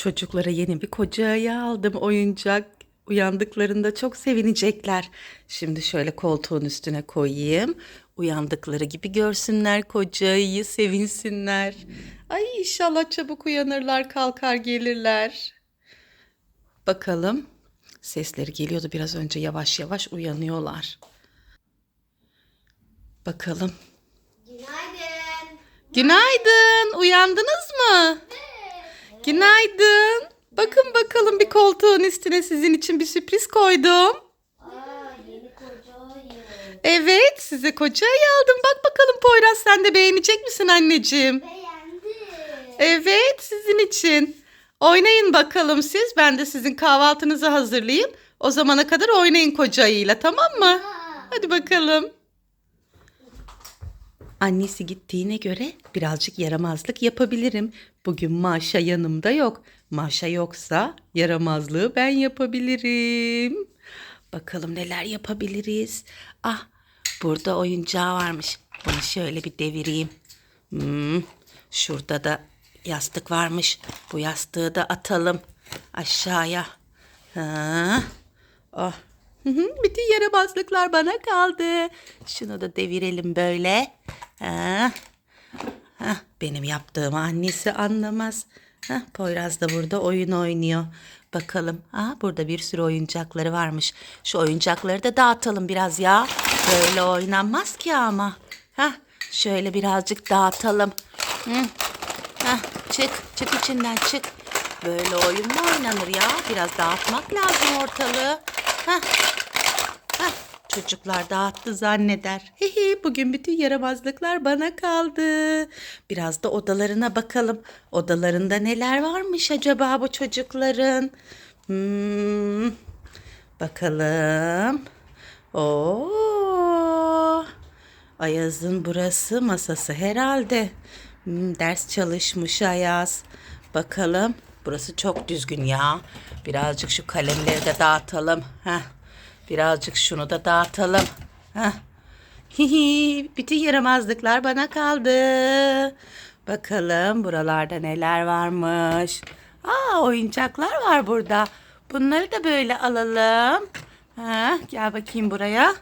Çocuklara yeni bir koca ayı aldım oyuncak. Uyandıklarında çok sevinecekler. Şimdi şöyle koltuğun üstüne koyayım. Uyandıkları gibi görsünler koca ayıyı, sevinsinler. Ay inşallah çabuk uyanırlar, kalkar gelirler. Bakalım. Sesleri geliyordu biraz önce yavaş yavaş uyanıyorlar. Bakalım. Günaydın. Günaydın. Uyandınız mı? Günaydın. Bakın bakalım bir koltuğun üstüne sizin için bir sürpriz koydum. Evet, size koca ayı aldım. Bak bakalım Poyraz sen de beğenecek misin anneciğim? Beğendim. Evet, sizin için. Oynayın bakalım siz. Ben de sizin kahvaltınızı hazırlayayım. O zamana kadar oynayın koca ayıyla tamam mı? Aa, Hadi bakalım. Annesi gittiğine göre birazcık yaramazlık yapabilirim. Bugün Maşa yanımda yok. Maşa yoksa yaramazlığı ben yapabilirim. Bakalım neler yapabiliriz. Ah burada oyuncağı varmış. Bunu şöyle bir devireyim. Hmm, şurada da yastık varmış. Bu yastığı da atalım aşağıya. Ha. Hı, Bütün yaramazlıklar bana kaldı. Şunu da devirelim böyle. Ha. Benim yaptığımı annesi anlamaz. Hah, Poyraz da burada oyun oynuyor. Bakalım. Ha, burada bir sürü oyuncakları varmış. Şu oyuncakları da dağıtalım biraz ya. Böyle oynanmaz ki ama. Hah, şöyle birazcık dağıtalım. Hı. Çık, çık içinden çık. Böyle oyun mu oynanır ya? Biraz dağıtmak lazım ortalığı. Hah, çocuklar dağıttı zanneder. Hihi, bugün bütün yaramazlıklar bana kaldı. Biraz da odalarına bakalım. Odalarında neler varmış acaba bu çocukların? Hmm, bakalım. Oo, Ayaz'ın burası masası herhalde. Hmm, ders çalışmış Ayaz. Bakalım. Burası çok düzgün ya. Birazcık şu kalemleri de dağıtalım. Heh. Birazcık şunu da dağıtalım. Heh. Hihi, bütün yaramazlıklar bana kaldı. Bakalım buralarda neler varmış. Aa oyuncaklar var burada. Bunları da böyle alalım. Ha, gel bakayım buraya.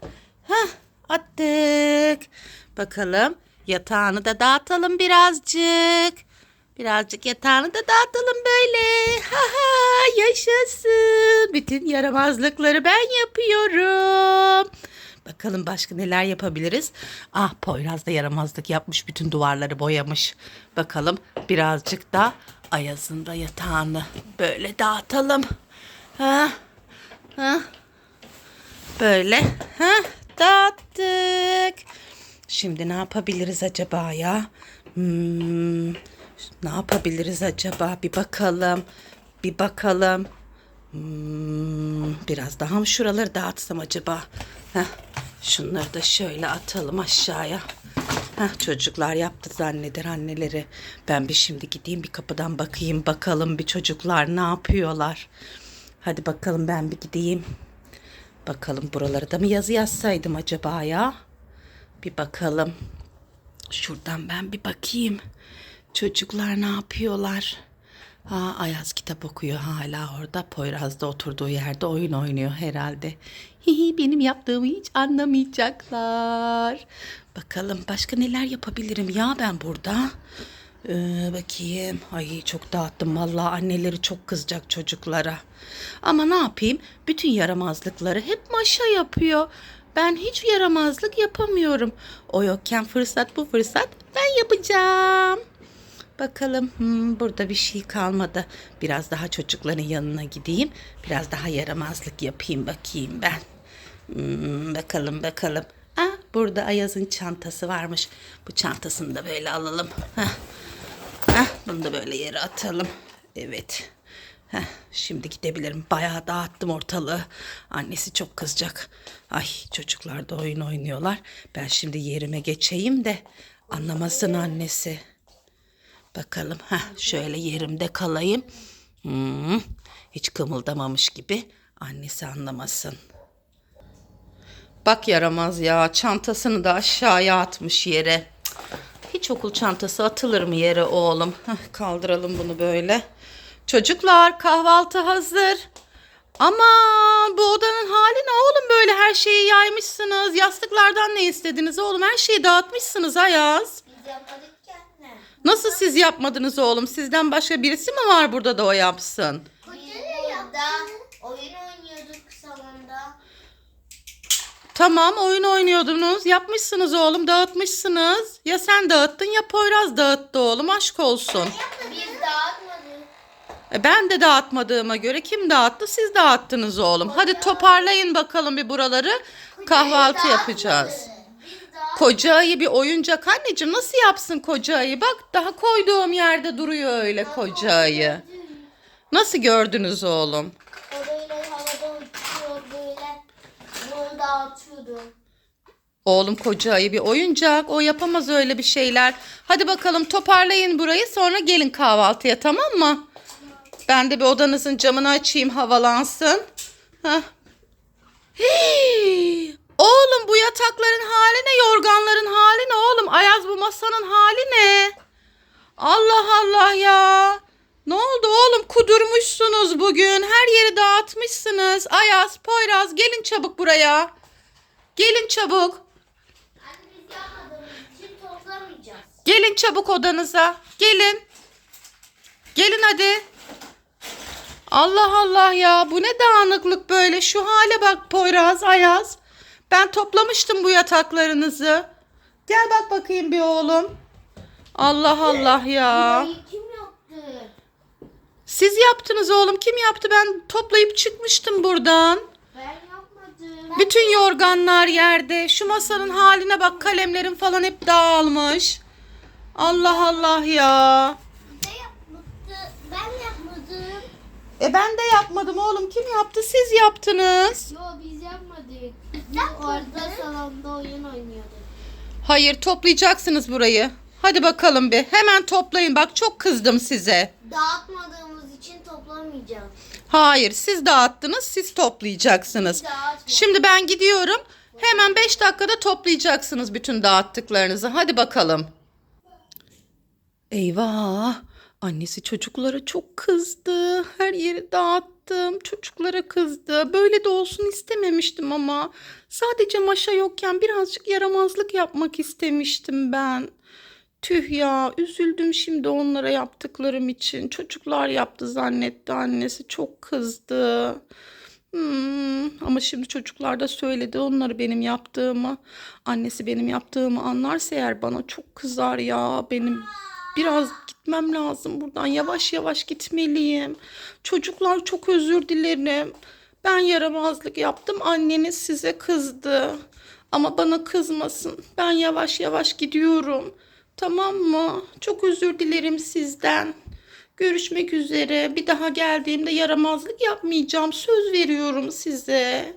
Hah, attık. Bakalım yatağını da dağıtalım birazcık. Birazcık yatağını da dağıtalım böyle. Ha ha yaşasın. Bütün yaramazlıkları ben yapıyorum. Bakalım başka neler yapabiliriz. Ah Poyraz da yaramazlık yapmış. Bütün duvarları boyamış. Bakalım birazcık da Ayaz'ın da yatağını böyle dağıtalım. Ha, ha. Böyle. Ha, dağıttık. Şimdi ne yapabiliriz acaba ya? Hmm, ne yapabiliriz acaba? Bir bakalım. Bir bakalım. Hmm, biraz daha mı şuraları dağıtsam acaba? Heh, şunları da şöyle atalım aşağıya. Heh, çocuklar yaptı zanneder anneleri. Ben bir şimdi gideyim bir kapıdan bakayım bakalım bir çocuklar ne yapıyorlar. Hadi bakalım ben bir gideyim. Bakalım buraları da mı yazı yazsaydım acaba ya? Bir bakalım. Şuradan ben bir bakayım. Çocuklar ne yapıyorlar? Ha, Ayaz kitap okuyor hala orada. Poyraz da oturduğu yerde oyun oynuyor herhalde. Hihi, benim yaptığımı hiç anlamayacaklar. Bakalım başka neler yapabilirim ya ben burada. Ee, bakayım. Ay çok dağıttım vallahi anneleri çok kızacak çocuklara. Ama ne yapayım? Bütün yaramazlıkları hep Maşa yapıyor. Ben hiç yaramazlık yapamıyorum. O yokken fırsat bu fırsat ben yapacağım. Bakalım hmm, burada bir şey kalmadı. Biraz daha çocukların yanına gideyim. Biraz daha yaramazlık yapayım bakayım ben. Hmm, bakalım bakalım. Ah, burada Ayaz'ın çantası varmış. Bu çantasını da böyle alalım. Heh. Heh, bunu da böyle yere atalım. Evet. Heh, şimdi gidebilirim. Bayağı dağıttım ortalığı. Annesi çok kızacak. Ay çocuklar da oyun oynuyorlar. Ben şimdi yerime geçeyim de anlamasın annesi. Bakalım. Heh, şöyle yerimde kalayım. Hmm, hiç kımıldamamış gibi. Annesi anlamasın. Bak yaramaz ya. Çantasını da aşağıya atmış yere. Hiç okul çantası atılır mı yere oğlum? Heh, kaldıralım bunu böyle. Çocuklar kahvaltı hazır. Aman bu odanın hali ne oğlum böyle her şeyi yaymışsınız. Yastıklardan ne istediniz oğlum? Her şeyi dağıtmışsınız Ayaz. Biz yapmadık. Nasıl siz yapmadınız oğlum? Sizden başka birisi mi var burada da o yapsın? Burada oyun oynuyorduk salonda. Tamam oyun oynuyordunuz. Yapmışsınız oğlum dağıtmışsınız. Ya sen dağıttın ya Poyraz dağıttı oğlum aşk olsun. Biz dağıtmadık. E ben de dağıtmadığıma göre kim dağıttı? Siz dağıttınız oğlum. Hadi toparlayın bakalım bir buraları. Kahvaltı yapacağız. Koca ayı bir oyuncak anneciğim nasıl yapsın koca ayı? Bak daha koyduğum yerde duruyor öyle koca ayı. Nasıl gördünüz oğlum? O böyle havada uçuyor böyle. Bunu dağıtıyordu. Oğlum koca ayı bir oyuncak. O yapamaz öyle bir şeyler. Hadi bakalım toparlayın burayı sonra gelin kahvaltıya tamam mı? Ben de bir odanızın camını açayım havalansın. Hah. Hii! Oğlum bu yatakların hali ne? Yorganların hali ne oğlum? Ayaz bu masanın hali ne? Allah Allah ya. Ne oldu oğlum? Kudurmuşsunuz bugün. Her yeri dağıtmışsınız. Ayaz, Poyraz gelin çabuk buraya. Gelin çabuk. Gelin çabuk odanıza. Gelin. Gelin hadi. Allah Allah ya bu ne dağınıklık böyle. Şu hale bak Poyraz, Ayaz. Ben toplamıştım bu yataklarınızı. Gel bak bakayım bir oğlum. Allah Allah ya. Kim yaptı? Siz yaptınız oğlum. Kim yaptı? Ben toplayıp çıkmıştım buradan. Ben yapmadım. Bütün yorganlar yerde. Şu masanın haline bak. Kalemlerin falan hep dağılmış. Allah Allah ya. Ne yapmadı? Ben yapmadım. E ben de yapmadım oğlum. Kim yaptı? Siz yaptınız. Yo biz yapmadık. Biz orada salonda oyun oynuyorduk. Hayır toplayacaksınız burayı. Hadi bakalım bir. Hemen toplayın. Bak çok kızdım size. Dağıtmadığımız için toplamayacağız. Hayır siz dağıttınız. Siz toplayacaksınız. Şimdi ben gidiyorum. Hemen 5 dakikada toplayacaksınız bütün dağıttıklarınızı. Hadi bakalım. Eyvah! Annesi çocuklara çok kızdı. Her yeri dağıttım. Çocuklara kızdı. Böyle de olsun istememiştim ama. Sadece maşa yokken birazcık yaramazlık yapmak istemiştim ben. Tüh ya, üzüldüm şimdi onlara yaptıklarım için. Çocuklar yaptı zannetti annesi. Çok kızdı. Hmm, ama şimdi çocuklar da söyledi onları benim yaptığımı. Annesi benim yaptığımı anlarsa eğer bana çok kızar ya. Benim biraz gitmem lazım buradan. Yavaş yavaş gitmeliyim. Çocuklar çok özür dilerim. Ben yaramazlık yaptım. Anneniz size kızdı. Ama bana kızmasın. Ben yavaş yavaş gidiyorum. Tamam mı? Çok özür dilerim sizden. Görüşmek üzere. Bir daha geldiğimde yaramazlık yapmayacağım. Söz veriyorum size.